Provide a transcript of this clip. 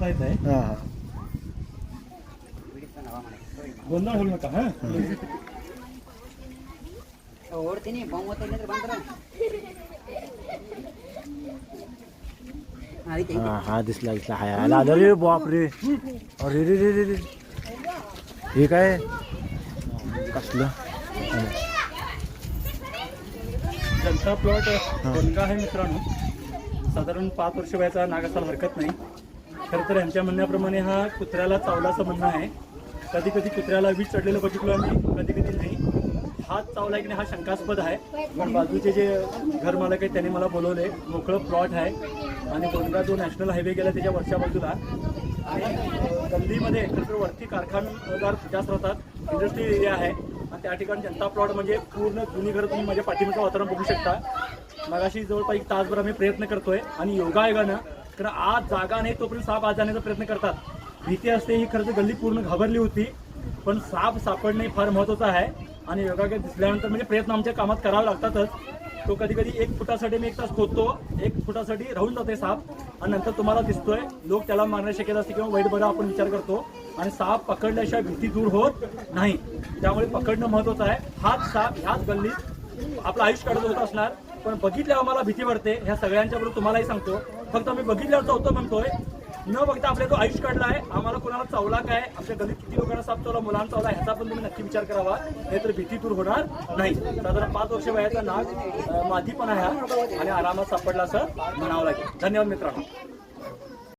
करता येत आहे हां हां गोंधळ होऊ नका हा ಓಡ್ತೀನಿ ಬಹುಮತ ಇಲ್ಲಂದ್ರೆ ಬಂದ್ರ ಅದಕ್ಕೆ हां हा दिसला दिसला हाय आला आलं रे बाप रे अरे रे रे रे रे हे काय कसलं जनता प्लॉट बनगा आहे मित्रांनो साधारण पाच वर्ष वयाचा नाग असायला हरकत नाही खरं तर यांच्या म्हणण्याप्रमाणे हा कुत्र्याला चावलाचं म्हणणं आहे. कधी कधी कुत्र्याला वीज चढलेलं बघितलो आम्ही कधी कधी नाही. हात चावला की नाही हा शंकास्पद आहे. पण बाजूचे जे घर मालक आहेत त्यांनी मला बोलवले मोकळं प्लॉट आहे. आणि गोंडा जो नॅशनल हायवे गेला त्याच्या वरच्या बाजूला. आणि गल्लीमध्ये एकत्र तर वरती कारखानदार जास्त राहतात इंडस्ट्री एरिया आहे. आणि त्या ठिकाणी जनता प्लॉट म्हणजे पूर्ण जुनी घरं तुम्ही माझ्या पाठीमागचं वातावरण बघू शकता. मगाशी जवळपास एक तासभर आम्ही प्रयत्न करतोय आणि योगायोगानं कारण आज जागा नाही तोपर्यंत साप आज जाण्याचा प्रयत्न करतात. भीती असते ही खरं तर गल्ली पूर्ण घाबरली होती. पण साप सापडणे फार महत्वाचं आहे. आणि योगायोग दिसल्यानंतर म्हणजे प्रयत्न आमच्या कामात करावे लागतातच. तो कधी कधी एक फुटासाठी मी एक तास खोदतो एक फुटासाठी राहून जाते साप. आणि नंतर तुम्हाला दिसतोय लोक त्याला मारण्याची शक्यता असते किंवा वाईट बरं आपण विचार करतो. आणि साप पकडल्याशिवाय भीती दूर होत नाही. त्यामुळे पकडणं महत्वाचं आहे. हाच साप ह्याच गल्लीत आपलं आयुष्य काढत होत असणार. पण बघितल्यावर मला भीती वाटते. ह्या सगळ्यांच्या बरोबर तुम्हालाही सांगतो. फक्त आम्ही बघितल्यावर चावतो म्हणतोय. न बघता आपल्या तो आयुष काढला आहे. आम्हाला कोणाला चावला काय? आपल्या गलीत किती लोकांना साप चावला मुलांना चावला ह्याचा पण तुम्ही नक्की विचार करावा. नाहीतर भीती दूर होणार नाही. साधारण पाच वर्ष वयाचा नाग अं, मादी पण आहे आणि आरामात सापडला असं म्हणावं लागेल. धन्यवाद मित्रांनो.